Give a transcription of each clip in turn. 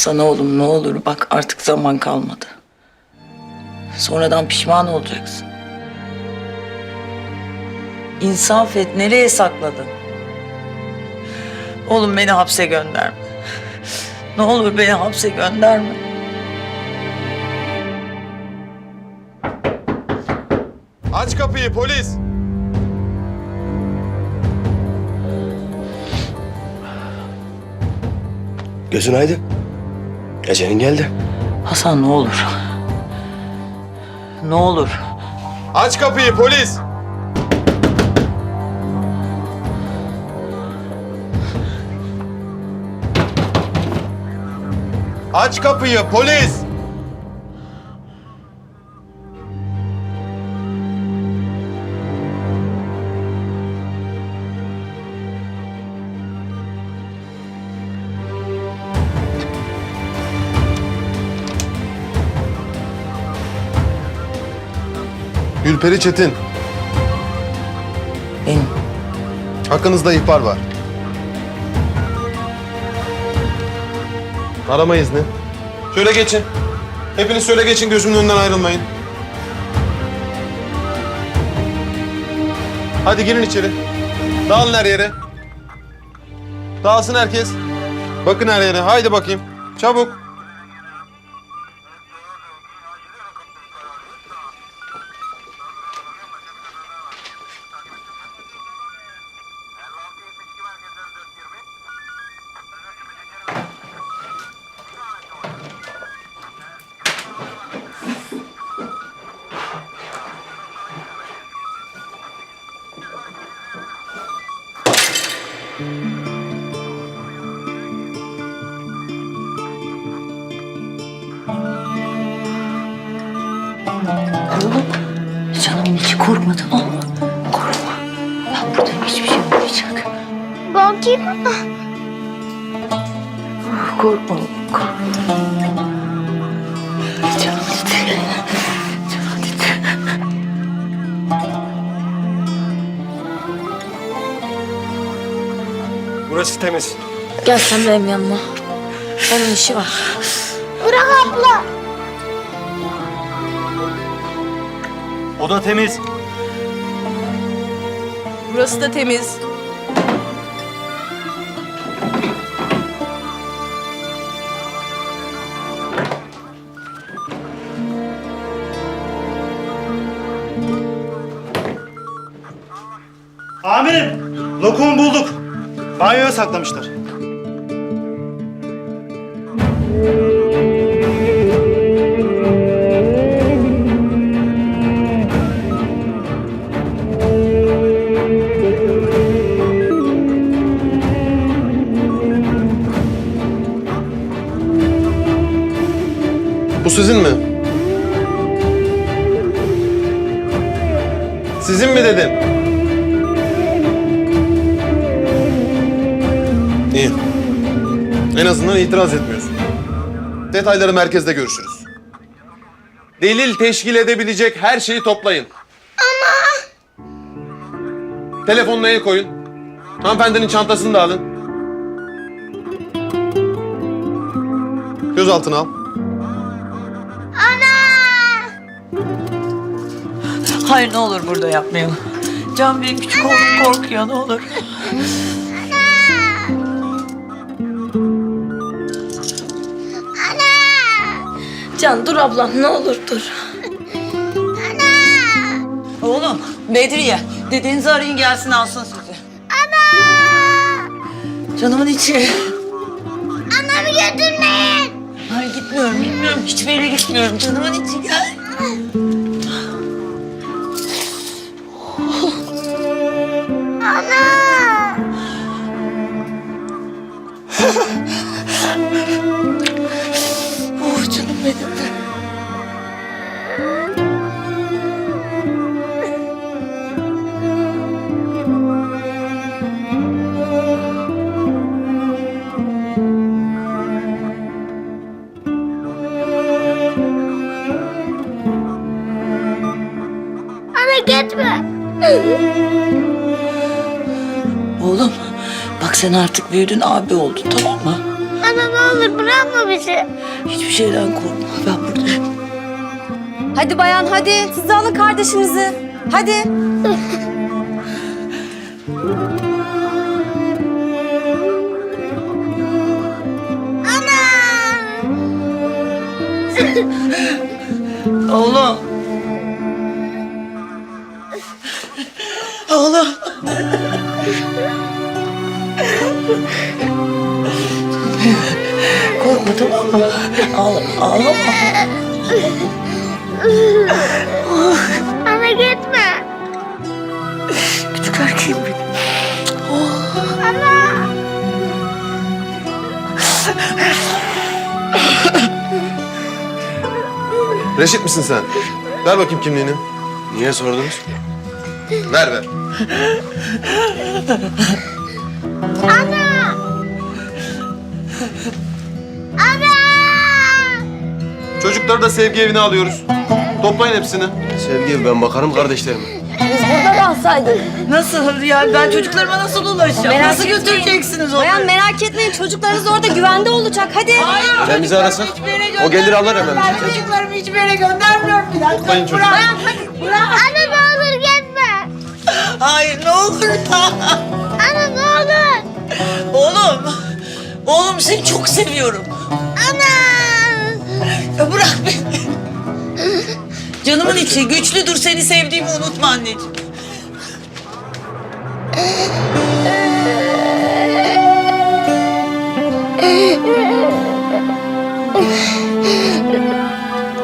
Hasan oğlum ne olur bak artık zaman kalmadı. Sonradan pişman olacaksın. İnsaf et nereye sakladın? Oğlum beni hapse gönderme. Ne olur beni hapse gönderme. Aç kapıyı polis. Gözün aydın. Gecenin geldi. Hasan ne olur. Ne olur. Aç kapıyı polis. Aç kapıyı polis. Gülperi Çetin, Benim. hakkınızda ihbar var. Arama izni. Şöyle geçin. Hepiniz şöyle geçin, gözümün önünden ayrılmayın. Hadi girin içeri. Dağılın her yere. Dağılsın herkes. Bakın her yere. Haydi bakayım. Çabuk. Oğlum canımın içi korkma tamam mı? Korkma. Ben buradayım hiçbir şey olmayacak. Bakayım. Korkma korkma. Burası temiz. Gel sen benim yanıma. Onun işi var. Bırak abla. Oda temiz. Burası da temiz. Amirim, lokumu bulduk. Banyoya saklamışlar. Bu sizin mi? Sizin mi dedim? En azından itiraz etmiyorsun. Detayları merkezde görüşürüz. Delil teşkil edebilecek her şeyi toplayın. Ama... Telefonuna el koyun. Hanımefendinin çantasını da alın. Gözaltına al. Hayır ne olur burada yapmayalım. Can benim küçük oğlum korkuyor ne olur. Can dur ablam ne olur dur. Oğlum Bedriye dedenizi arayın gelsin alsın sizi. Ana! Canımın içi. Anamı götürmeyin. Hayır gitmiyorum gitmiyorum hiçbir yere gitmiyorum canımın içi gel. Oğlum bak sen artık büyüdün abi oldun tamam mı? Ana ne olur bırakma bizi. Hiçbir şeyden korkma. Ben buradayım. Hadi bayan hadi. Siz de alın kardeşinizi. Hadi. Oğlum. Oğlum. Korkma tamam mı? Ağlama, ağlama. Ana gitme. Küçük erkeğim benim. Reşit misin sen? Ver bakayım kimliğini. Niye sordunuz? Ver ver. Çocukları da sevgi evine alıyoruz. Toplayın hepsini. Sevgi ben bakarım kardeşlerime. Biz burada kalsaydık. Nasıl yani ben çocuklarıma nasıl ulaşacağım? Merak nasıl etmeyin. götüreceksiniz onu? Bayan merak etmeyin çocuklarınız orada güvende olacak. Hadi. Sen bizi arasak o gelir alır hemen bizi. Çocuklarımı hiçbir yere göndermiyorum bir dakika. Toplayın çocukları. Ana ne olur gitme. Hayır ne olur ya. Ana ne olur. Oğlum. Oğlum seni çok seviyorum. Ana. Ya bırak beni. Canımın içi güçlüdür seni sevdiğimi unutma anneciğim.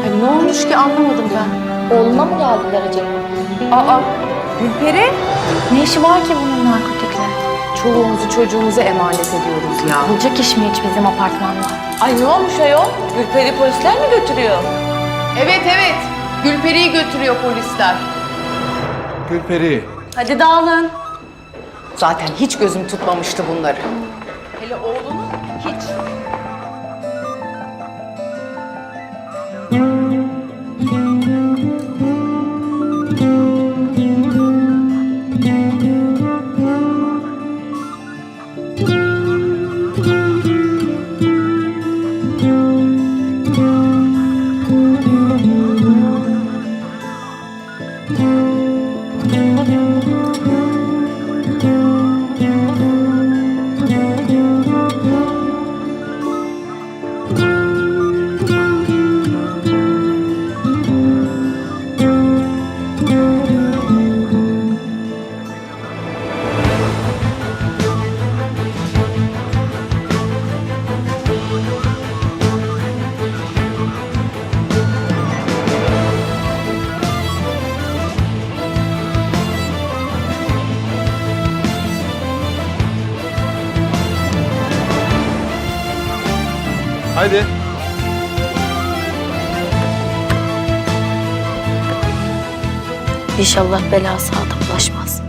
Ay, ne olmuş ki anlamadım ben. Oğluna mı geldiler acaba? Aa, Gülperi? Ne işi var ki bunun narkotikle? Çoluğumuzu çocuğumuzu emanet ediyoruz ya. Olacak iş mi hiç bizim apartmanda? Ay ne olmuş ayol? Gülperi polisler mi götürüyor? Evet evet. Gülperi'yi götürüyor polisler. Gülperi. Hadi dağılın. Zaten hiç gözüm tutmamıştı bunları. Hele oğlunu hiç. Haydi. İnşallah bela sağda bulaşmaz.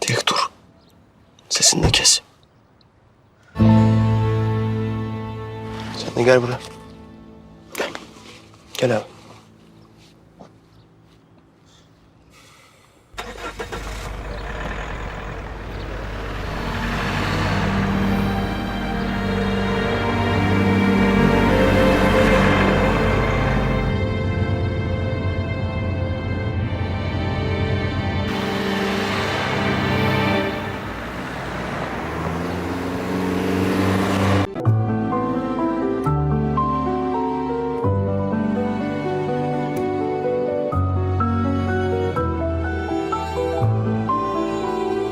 Tek dur. Sesini de kes. Sen de gel buraya. Gel. Gel abi.